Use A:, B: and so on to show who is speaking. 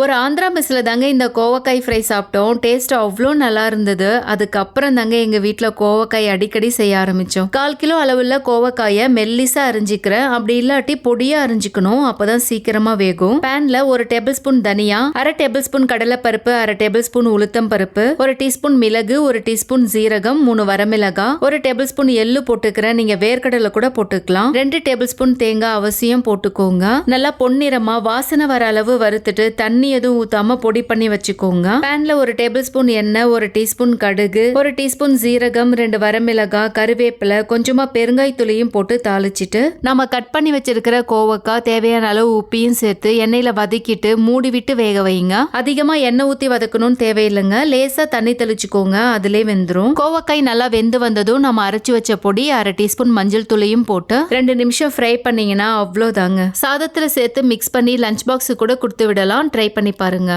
A: ஒரு ஆந்திரா மெஸ்ஸில் தாங்க இந்த கோவக்காய் ஃப்ரை சாப்பிட்டோம். டேஸ்ட் அவ்வளோ நல்லா இருந்தது. அதுக்கப்புறம் தாங்க எங்கள் வீட்டில் கோவக்காய் அடிக்கடி செய்ய ஆரம்பித்தோம் கால் கிலோ அளவில் கோவக்காயை மெல்லிஸாக அரிஞ்சிக்கிறேன். அப்படி இல்லாட்டி பொடியாக அரிஞ்சிக்கணும். அப்போ தான் சீக்கிரமாக வேகும். பேனில் ஒரு டேபிள் ஸ்பூன் தனியா அரை டேபிள் ஸ்பூன் கடலைப்பருப்பு அரை டேபிள் ஸ்பூன் உளுத்தம் பருப்பு ஒரு டீஸ்பூன் மிளகு ஒரு டீஸ்பூன் ஜீரகம் மூணு வரமிளகா ஒரு டேபிள் ஸ்பூன் எள்ளு போட்டுக்கிறேன். நீங்கள் வேர்க்கடலை கூட போட்டுக்கலாம். ரெண்டு டேபிள் ஸ்பூன் தேங்காய் அவசியம் போட்டுக்கோங்க. நல்லா பொன்னிறமாக வாசனை வர அளவு வறுத்துட்டு தண்ணி தண்ணி எதுவும் ஊத்தாம பொடி பண்ணி வச்சுக்கோங்க. பேன்ல ஒரு டேபிள் ஸ்பூன் எண்ணெய் ஒரு டீஸ்பூன் கடுகு ஒரு டீஸ்பூன் ஜீரகம் ரெண்டு வரமிளகாய் கருவேப்பிலை கொஞ்சமா பெருங்காய் துளியும் போட்டு தாளிச்சிட்டு நம்ம கட் பண்ணி வச்சிருக்கிற கோவக்காய் தேவையான அளவு உப்பியும் சேர்த்து எண்ணெயில வதக்கிட்டு மூடி விட்டு வேக வைங்க. அதிகமா எண்ணெய் ஊத்தி வதக்கணும்னு தேவையில்லைங்க. லேசா தண்ணி தெளிச்சுக்கோங்க அதுலயே வெந்துரும். கோவக்காய் நல்லா வெந்து வந்ததும் நம்ம அரைச்சு வச்ச பொடி அரை டீஸ்பூன் மஞ்சள் தூளையும் போட்டு ரெண்டு நிமிஷம் ஃப்ரை பண்ணீங்கன்னா அவ்வளோதாங்க சாதத்துல சேர்த்து மிக்ஸ் பண்ணி லஞ்ச் பாக்ஸ் கூட கொடுத்து விடலாம் ட்ரை பண்ணி பாருங்க.